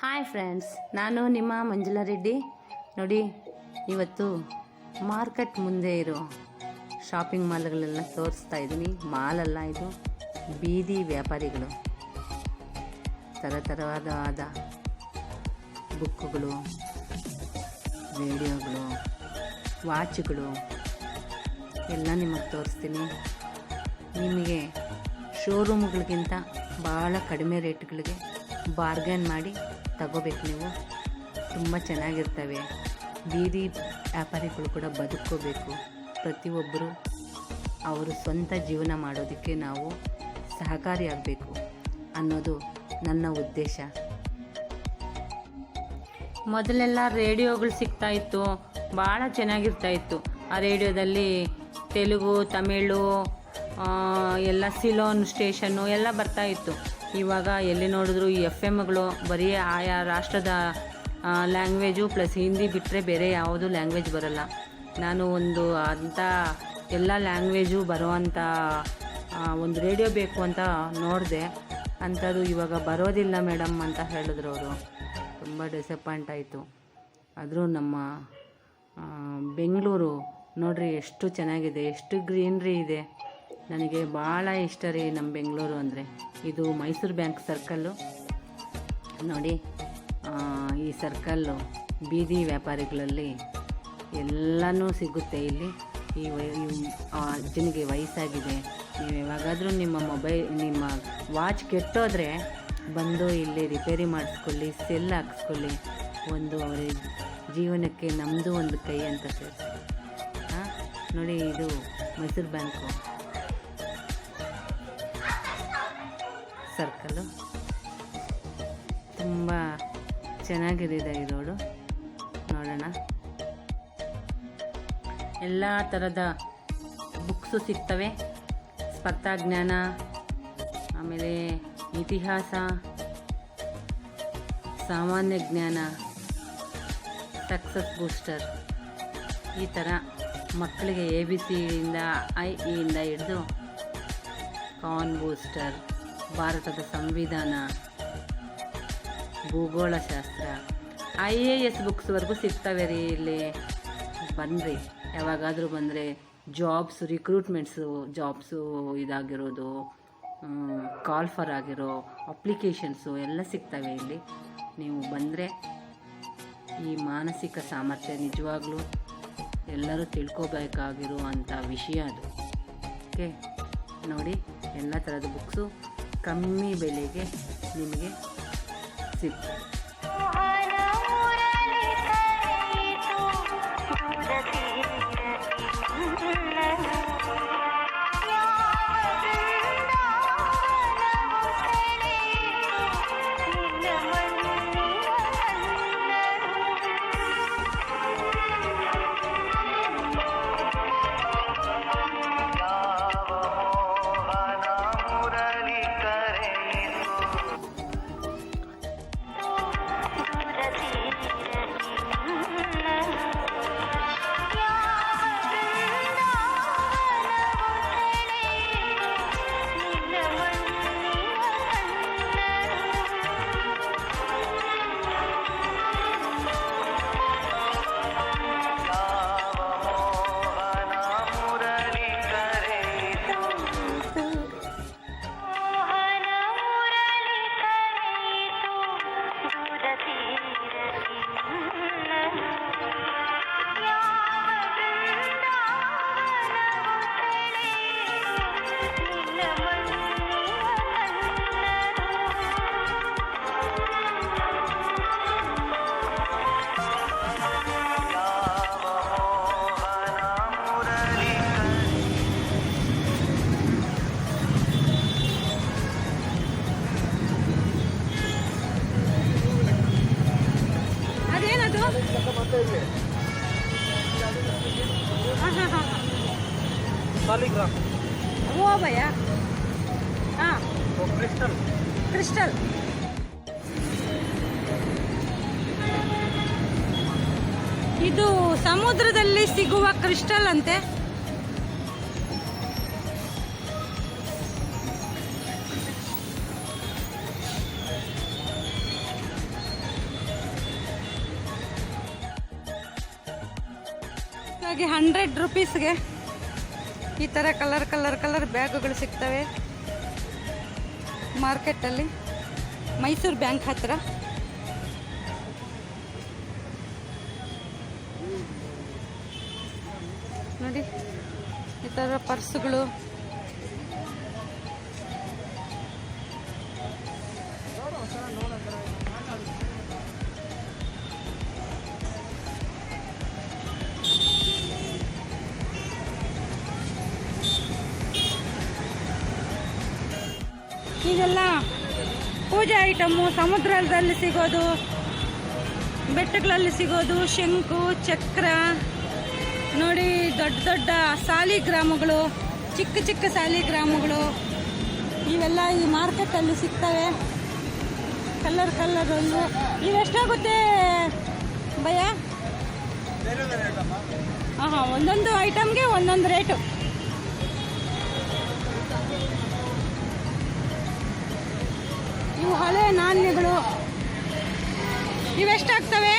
Hi friends ನಾನು ನಿಮ್ಮ ಮಂಜುಳಾ ರೆಡ್ಡಿ. ನೋಡಿ, ಇವತ್ತು ಮಾರ್ಕೆಟ್ ಮುಂದೆ ಇರೋ ಶಾಪಿಂಗ್ ಮಾಲ್ಗಳೆಲ್ಲ ತೋರಿಸ್ತಾ ಇದ್ದೀನಿ. ಮಾಲಲ್ಲ ಇದು, ಬೀದಿ ವ್ಯಾಪಾರಿಗಳು. ಥರ ಥರವಾದ ಬುಕ್ಕುಗಳು ರೇಡಿಯೋಗಳು ವಾಚ್ಗಳು ಎಲ್ಲ ನಿಮಗೆ ತೋರಿಸ್ತೀನಿ. ನಿಮಗೆ ಶೋರೂಮ್ಗಳಿಗಿಂತ ಭಾಳ ಕಡಿಮೆ ರೇಟ್ಗಳಿಗೆ ಬಾರ್ಗೇನ್ ಮಾಡಿ ತಗೋಬೇಕು ನೀವು. ತುಂಬ ಚೆನ್ನಾಗಿರ್ತವೆ. ಬೀದಿ ವ್ಯಾಪಾರಿಗಳು ಕೂಡ ಬದುಕೋಬೇಕು ಪ್ರತಿಯೊಬ್ಬರು ಅವರು ಸ್ವಂತ ಜೀವನ ಮಾಡೋದಕ್ಕೆ ನಾವು ಸಹಕಾರಿಯಾಗಬೇಕು ಅನ್ನೋದು ನನ್ನ ಉದ್ದೇಶ. ಮೊದಲೆಲ್ಲ ರೇಡಿಯೋಗಳು ಸಿಗ್ತಾ ಇತ್ತು. ಭಾಳ ಚೆನ್ನಾಗಿರ್ತಾ ಇತ್ತು. ಆ ರೇಡಿಯೋದಲ್ಲಿ ತೆಲುಗು, ತಮಿಳು ಎಲ್ಲ ಸಿಲೋನ್ ಸ್ಟೇಷನ್ನು ಎಲ್ಲ ಬರ್ತಾ ಇತ್ತು. ಇವಾಗ ಎಲ್ಲಿ ನೋಡಿದ್ರು ಈ ಎಫ್ ಎಮ್ಗಳು ಬರೀ ಆಯಾ ರಾಷ್ಟ್ರದ ಲ್ಯಾಂಗ್ವೇಜು ಪ್ಲಸ್ ಹಿಂದಿ ಬಿಟ್ಟರೆ ಬೇರೆ ಯಾವುದು ಲ್ಯಾಂಗ್ವೇಜ್ ಬರಲ್ಲ. ನಾನು ಒಂದು ಅಂಥ ಎಲ್ಲ ಲ್ಯಾಂಗ್ವೇಜು ಬರುವಂಥ ಒಂದು ರೇಡಿಯೋ ಬೇಕು ಅಂತ ನೋಡಿದೆ. ಅಂಥದ್ದು ಇವಾಗ ಬರೋದಿಲ್ಲ ಮೇಡಮ್ ಅಂತ ಹೇಳಿದ್ರು ಅವರು. ತುಂಬ ಡಿಸಪಾಯಿಂಟ್ ಆಯಿತು. ಆದರೂ ನಮ್ಮ ಬೆಂಗಳೂರು ನೋಡಿರಿ ಎಷ್ಟು ಚೆನ್ನಾಗಿದೆ, ಎಷ್ಟು ಗ್ರೀನ್ರಿ ಇದೆ. ನನಗೆ ಭಾಳ ಇಷ್ಟ ರೀ ನಮ್ಮ ಬೆಂಗಳೂರು ಅಂದರೆ. ಇದು ಮೈಸೂರು ಬ್ಯಾಂಕ್ ಸರ್ಕಲ್ಲು. ನೋಡಿ ಈ ಸರ್ಕಲ್ಲು ಬೀದಿ ವ್ಯಾಪಾರಿಗಳಲ್ಲಿ ಎಲ್ಲನೂ ಸಿಗುತ್ತೆ ಇಲ್ಲಿ. ಈ ಅಜ್ಜನಿಗೆ ವಯಸ್ಸಾಗಿದೆ. ನೀವು ಯಾವಾಗಾದರೂ ನಿಮ್ಮ ಮೊಬೈಲ್, ನಿಮ್ಮ ವಾಚ್ ಕೆಟ್ಟೋದ್ರೆ ಬಂದು ಇಲ್ಲಿ ರಿಪೇರಿ ಮಾಡಿಸ್ಕೊಳ್ಳಿ, ಸೆಲ್ ಹಾಕ್ಸ್ಕೊಳ್ಳಿ. ಒಂದು ಅವರ ಜೀವನಕ್ಕೆ ನಮ್ಮದು ಒಂದು ಕೈ ಅಂತ ಸೇರ್ತೀವಿ ಹಾಂ ನೋಡಿ, ಇದು ಮೈಸೂರು ಬ್ಯಾಂಕು. ಸರ್ಕಲ್ಲು ತುಂಬ ಚೆನ್ನಾಗಿದೆ ಈ ರೋಡು. ನೋಡೋಣ. ಎಲ್ಲ ಥರದ ಬುಕ್ಸು ಸಿಗ್ತವೆ. ಸ್ಪರ್ಧಾ ಜ್ಞಾನ, ಆಮೇಲೆ ಇತಿಹಾಸ, ಸಾಮಾನ್ಯ ಜ್ಞಾನ, ಸಕ್ಸಸ್ ಬೂಸ್ಟರ್. ಈ ಥರ ಮಕ್ಕಳಿಗೆ ಎ ಬಿ ಸಿಯಿಂದ ಐ ಇಯಿಂದ ಹಿಡಿದು ಕಾನ್ ಬೂಸ್ಟರ್ ಭಾರತದ ಸಂವಿಧಾನ, ಭೂಗೋಳಶಾಸ್ತ್ರ ಐ ಎ ಎಸ್ ಬುಕ್ಸ್ವರೆಗೂ ಸಿಗ್ತವೆ ರೀ ಇಲ್ಲಿ. ಬನ್ನಿರಿ ಯಾವಾಗಾದರೂ ಬಂದರೆ ಜಾಬ್ಸ್ ರಿಕ್ರೂಟ್ಮೆಂಟ್ಸು ಜಾಬ್ಸು ಇದಾಗಿರೋದು ಕಾಲ್ ಫರ್ ಆಗಿರೋ ಅಪ್ಲಿಕೇಶನ್ಸು ಎಲ್ಲ ಸಿಗ್ತವೆ ಇಲ್ಲಿ. ನೀವು ಬಂದರೆ ಈ ಮಾನಸಿಕ ಸಾಮರ್ಥ್ಯ ನಿಜವಾಗ್ಲೂ ಎಲ್ಲರೂ ತಿಳ್ಕೊಬೇಕಾಗಿರುವಂಥ ವಿಷಯ ಅದು. ಓಕೆ ನೋಡಿ, ಎಲ್ಲ ಥರದ ಬುಕ್ಸು ಕಮ್ಮಿ ಬೆಲೆಗೆ ನಿಮಗೆ ಸಿಗ್ತವೆ ಕ್ರಿಸ್ಟಲ್. ಕ್ರಿಸ್ಟಲ್. ಇದು ಸಮುದ್ರದಲ್ಲಿ ಸಿಗುವ ಕ್ರಿಸ್ಟಲ್ ಅಂತೆ. ಹಾಗೆ ಹಂಡ್ರೆಡ್ ರುಪೀಸ್ಗೆ ಈ ಥರ ಕಲರ್ ಕಲರ್ ಕಲರ್ ಬ್ಯಾಗುಗಳು ಸಿಗ್ತವೆ. ಮಾರ್ಕೆಟಲ್ಲಿ ಮೈಸೂರು ಬ್ಯಾಂಕ್ ಹತ್ರ. ನೋಡಿ ಈ ಥರ ಪರ್ಸ್ಗಳು ಪೂಜೆ ಐಟಮು, ಸಮುದ್ರದಲ್ಲಿ ಸಿಗೋದು, ಬೆಟ್ಟಗಳಲ್ಲಿ ಸಿಗೋದು, ಶಂಕು, ಚಕ್ರ, ನೋಡಿ ದೊಡ್ಡ ದೊಡ್ಡ ಸಾಲಿಗ್ರಾಮಗಳು ಚಿಕ್ಕ ಚಿಕ್ಕ ಸಾಲಿಗ್ರಾಮಗಳು ಇವೆಲ್ಲ ಈ ಮಾರ್ಕೆಟಲ್ಲಿ ಸಿಗ್ತವೆ. ಕಲ್ಲರ್ ಕಲ್ಲರ್ ಒಂದು. ಇವೆಷ್ಟಾಗುತ್ತೆ ಭಯ? ಹಾಂ ಹಾಂ ಒಂದೊಂದು ಐಟಮ್ಗೆ ಒಂದೊಂದು ರೇಟು ಇವು ಹಳೆ ನಾಣ್ಯಗಳು. ಇವೆಷ್ಟಾಗ್ತವೆ?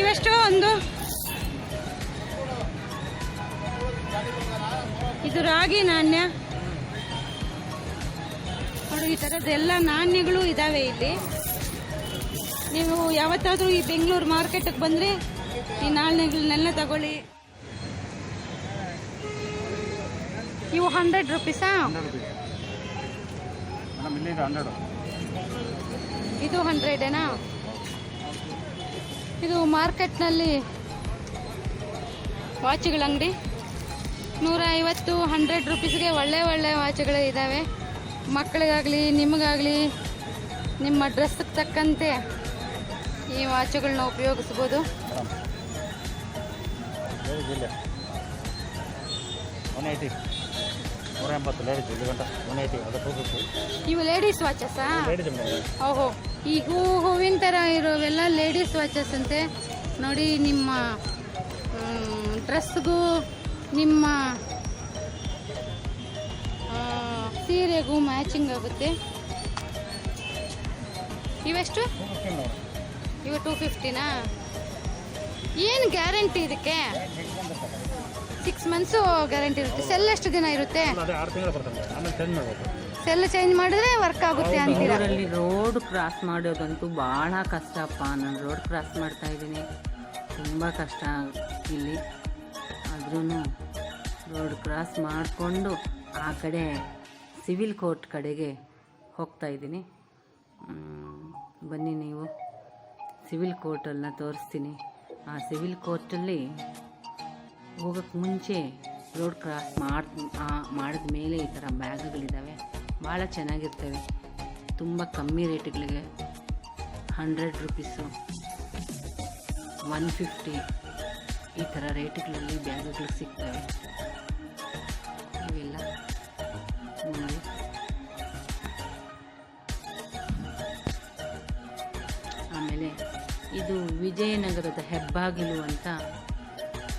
ಇವೆಷ್ಟು? ಒಂದು. ಇದು ರಾಗಿ ನಾಣ್ಯ. ನೋಡಿ, ಈ ಥರದ್ದೆಲ್ಲ ನಾಣ್ಯಗಳು ಇದ್ದಾವೆ ಇಲ್ಲಿ. ನೀವು ಯಾವತ್ತಾದರೂ ಈ ಬೆಂಗಳೂರು ಮಾರ್ಕೆಟಿಗೆ ಬಂದರೆ ಈ ನಾಣ್ಯಗಳನ್ನೆಲ್ಲ ತಗೊಳ್ಳಿ. ಇವು ಹಂಡ್ರೆಡ್ ರುಪೀಸಾ ಮೇಡಮ್ ಇದು ಹಂಡ್ರೆಡು ಇದು ಹಂಡ್ರೆಡೇನಾ ಇದು ಮಾರ್ಕೆಟ್ನಲ್ಲಿ ವಾಚ್ಗಳ ಅಂಗಡಿ. ನೂರ ಐವತ್ತು ಹಂಡ್ರೆಡ್ ರುಪೀಸ್ಗೆ ಒಳ್ಳೆ ಒಳ್ಳೆ ವಾಚ್ಗಳು ಇದ್ದಾವೆ. ಮಕ್ಕಳಿಗಾಗಲಿ ನಿಮಗಾಗಲಿ ನಿಮ್ಮ ಡ್ರೆಸ್ಗೆ ತಕ್ಕಂತೆ ಈ ವಾಚುಗಳನ್ನ ಉಪಯೋಗಿಸ್ಬೋದು. One eighty. ನೂರ ಎಂಬತ್ತು ಲೇಡೀಸ್ ಇಲ್ಲಿ ಗಂಟ ಒನ್ ಏಯ್ಟಿ ಅದು ಟೂ ಫಿಫ್ಟಿ ಇವು ಲೇಡೀಸ್ ವಾಚಸ್ಸಾ ಲೇಡೀಸ್ ಓಹೋ ಈ ಹೂ ಹೂವಿನ ಥರ ಇರೋವೆಲ್ಲ ಲೇಡೀಸ್ ವಾಚಸ್ ಅಂತೆ. ನೋಡಿ ನಿಮ್ಮ ಡ್ರೆಸ್ಗೂ ನಿಮ್ಮ ಸೀರೆಗೂ ಮ್ಯಾಚಿಂಗ್ ಆಗುತ್ತೆ. ಇವೆಷ್ಟು? ಇವು ಟೂ ಫಿಫ್ಟಿನಾ ಏನು ಗ್ಯಾರಂಟಿ ಇದಕ್ಕೆ? ಸಿಕ್ಸ್ ಮಂತ್ಸು ಗ್ಯಾರಂಟಿ ಇರುತ್ತೆ. ಸೆಲ್ ಎಷ್ಟು ದಿನ ಇರುತ್ತೆ? ಅದೇ ಆರು ತಿಂಗಳು ಬರ್ತದೆ. ಆಮೇಲೆ ಚೇಂಜ್ ಮಾಡಬೇಕು. ಸೆಲ್ ಚೇಂಜ್ ಮಾಡಿದ್ರೆ ವರ್ಕ್ ಆಗುತ್ತೆ ಅಂತೀರಾ? ರೋಡ್ ಕ್ರಾಸ್ ಮಾಡೋದಂತೂ ಭಾಳ ಕಷ್ಟಪ್ಪ ನಾನು ರೋಡ್ ಕ್ರಾಸ್ ಮಾಡ್ತಾ ಇದ್ದೀನಿ. ತುಂಬ ಕಷ್ಟ ಇಲ್ಲಿ. ಆದ್ರೂ ರೋಡ್ ಕ್ರಾಸ್ ಮಾಡಿಕೊಂಡು ಆ ಕಡೆ ಸಿವಿಲ್ ಕೋರ್ಟ್ ಕಡೆಗೆ ಹೋಗ್ತಾ ಇದ್ದೀನಿ. ಬನ್ನಿ ನೀವು. ಸಿವಿಲ್ ಕೋರ್ಟನ್ನು ತೋರಿಸ್ತೀನಿ. ಆ ಸಿವಿಲ್ ಕೋರ್ಟಲ್ಲಿ ಹೋಗೋಕ್ಕೆ ಮುಂಚೆ ರೋಡ್ ಕ್ರಾಸ್ ಮಾಡಿ ಮಾಡಿದ ಮೇಲೆ ಈ ಥರ ಬ್ಯಾಗ್ಗಳಿದ್ದಾವೆ ಭಾಳ ಚೆನ್ನಾಗಿರ್ತವೆ. ತುಂಬ ಕಮ್ಮಿ ರೇಟ್ಗಳಿಗೆ ಹಂಡ್ರೆಡ್ ರುಪೀಸು, ಒನ್ ಫಿಫ್ಟಿ ಈ ಥರ ರೇಟ್ಗಳಲ್ಲಿ ಬ್ಯಾಗ್ಗಳು ಸಿಗ್ತವೆ. ಇವೆಲ್ಲ ಆಮೇಲೆ ಇದು ವಿಜಯನಗರದ ಹೆಬ್ಬಾಗಿಲು ಅಂತ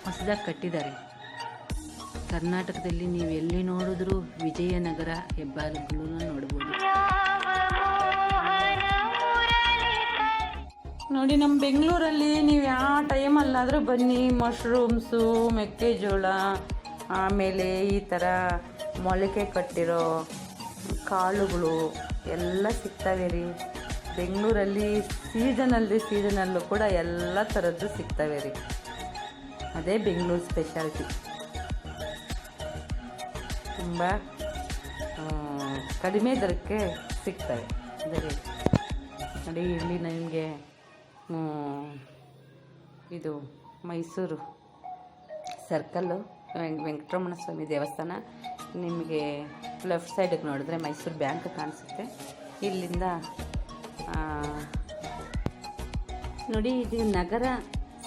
ಹೊಸದಾಗಿ ಕಟ್ಟಿದ್ದಾರೆ. ಕರ್ನಾಟಕದಲ್ಲಿ ನೀವು ಎಲ್ಲಿ ನೋಡಿದ್ರೂ ವಿಜಯನಗರ ಹೆಬ್ಬಾಗಿಲುಗಳನ್ನು ನೋಡ್ಬೋದು. ನೋಡಿ, ನಮ್ಮ ಬೆಂಗಳೂರಲ್ಲಿ ನೀವು ಯಾವ ಟೈಮಲ್ಲಾದರೂ ಬನ್ನಿ. ಮಶ್ರೂಮ್ಸು ಮೆಕ್ಕೆಜೋಳ, ಆಮೇಲೆ ಈ ಥರ ಮೊಳಕೆ ಕಟ್ಟಿರೋ ಕಾಳುಗಳು ಎಲ್ಲ ಸಿಗ್ತವೆ ರೀ. ಬೆಂಗಳೂರಲ್ಲಿ ಸೀಸನಲ್ಲಿ ಸೀಸನಲ್ಲೂ ಕೂಡ ಎಲ್ಲ ಥರದ್ದು ಸಿಗ್ತವೆ ರೀ. ಅದೇ ಬೆಂಗಳೂರು ಸ್ಪೆಷಾಲಿಟಿ ತುಂಬ ಕಡಿಮೆ ದರಕ್ಕೆ ಸಿಗ್ತವೆ ಅಂದರೆ ನೋಡಿ, ಇಲ್ಲಿ ನನಗೆ ಇದು ಮೈಸೂರು ಸರ್ಕಲ್ಲು ವೆಂಕ್ ವೆಂಕಟರಮಣ ಸ್ವಾಮಿ ದೇವಸ್ಥಾನ. ನಿಮಗೆ ಲೆಫ್ಟ್ ಸೈಡಿಗೆ ನೋಡಿದ್ರೆ ಮೈಸೂರು ಬ್ಯಾಂಕ್ ಕಾಣಿಸುತ್ತೆ. ಇಲ್ಲಿಂದ ನೋಡಿ, ಇದು ನಗರ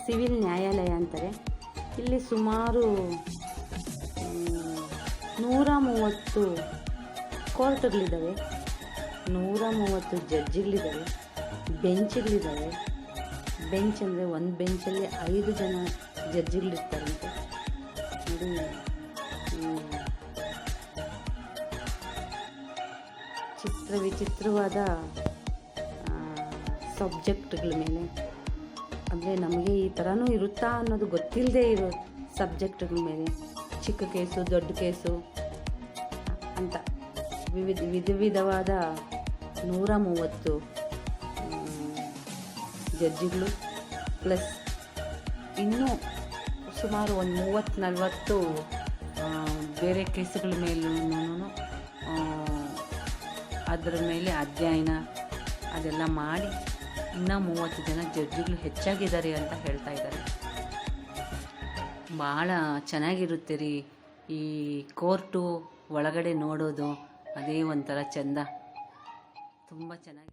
ಸಿವಿಲ್ ನ್ಯಾಯಾಲಯ ಅಂತಾರೆ. ಇಲ್ಲಿ ಸುಮಾರು ನೂರ ಮೂವತ್ತು ಕೋರ್ಟ್ಗಳಿದ್ದಾವೆ ನೂರ ಮೂವತ್ತು ಜಡ್ಜ್ಗಳಿದ್ದಾವೆ, ಬೆಂಚ್ಗಳಿದ್ದಾವೆ. ಬೆಂಚ್ ಅಂದರೆ ಒಂದು ಬೆಂಚಲ್ಲಿ ಐದು ಜನ ಜಡ್ಜ್ಗಳಿರ್ತಾರಂತೆ. ಅದು ಚಿತ್ರ ವಿಚಿತ್ರವಾದ ಸಬ್ಜೆಕ್ಟ್ಗಳ ಮೇಲೆ ಅಂದರೆ ನಮಗೆ ಈ ಥರನೂ ಇರುತ್ತಾ ಅನ್ನೋದು ಗೊತ್ತಿಲ್ಲದೆ ಇರೋ ಸಬ್ಜೆಕ್ಟ್ಗಳ ಮೇಲೆ. ಚಿಕ್ಕ ಕೇಸು, ದೊಡ್ಡ ಕೇಸು ಅಂತ. ವಿವಿಧ, ವಿಧ ವಿಧವಾದ ನೂರ ಮೂವತ್ತು ಜಡ್ಜಿಗಳು ಪ್ಲಸ್ ಇನ್ನೂ ಸುಮಾರು ಒಂದು ಮೂವತ್ತು ನಲವತ್ತು ಬೇರೆ ಕೇಸುಗಳ ಮೇಲೂ ಅದರ ಮೇಲೆ ಅಧ್ಯಯನ ಅದೆಲ್ಲ ಮಾಡಿ ಇನ್ನೂ ಮೂವತ್ತು ಜನ ಜಡ್ಜ್ಗಳು ಹೆಚ್ಚಾಗಿದ್ದಾರೆ ಅಂತ ಹೇಳ್ತಾ ಇದ್ದಾರೆ. ಭಾಳ ಚೆನ್ನಾಗಿರುತ್ತೆ ರೀ ಈ ಕೋರ್ಟು ಒಳಗಡೆ ನೋಡೋದು, ಅದೇ ಒಂಥರ ಚೆಂದ. ತುಂಬ ಚೆನ್ನಾಗಿ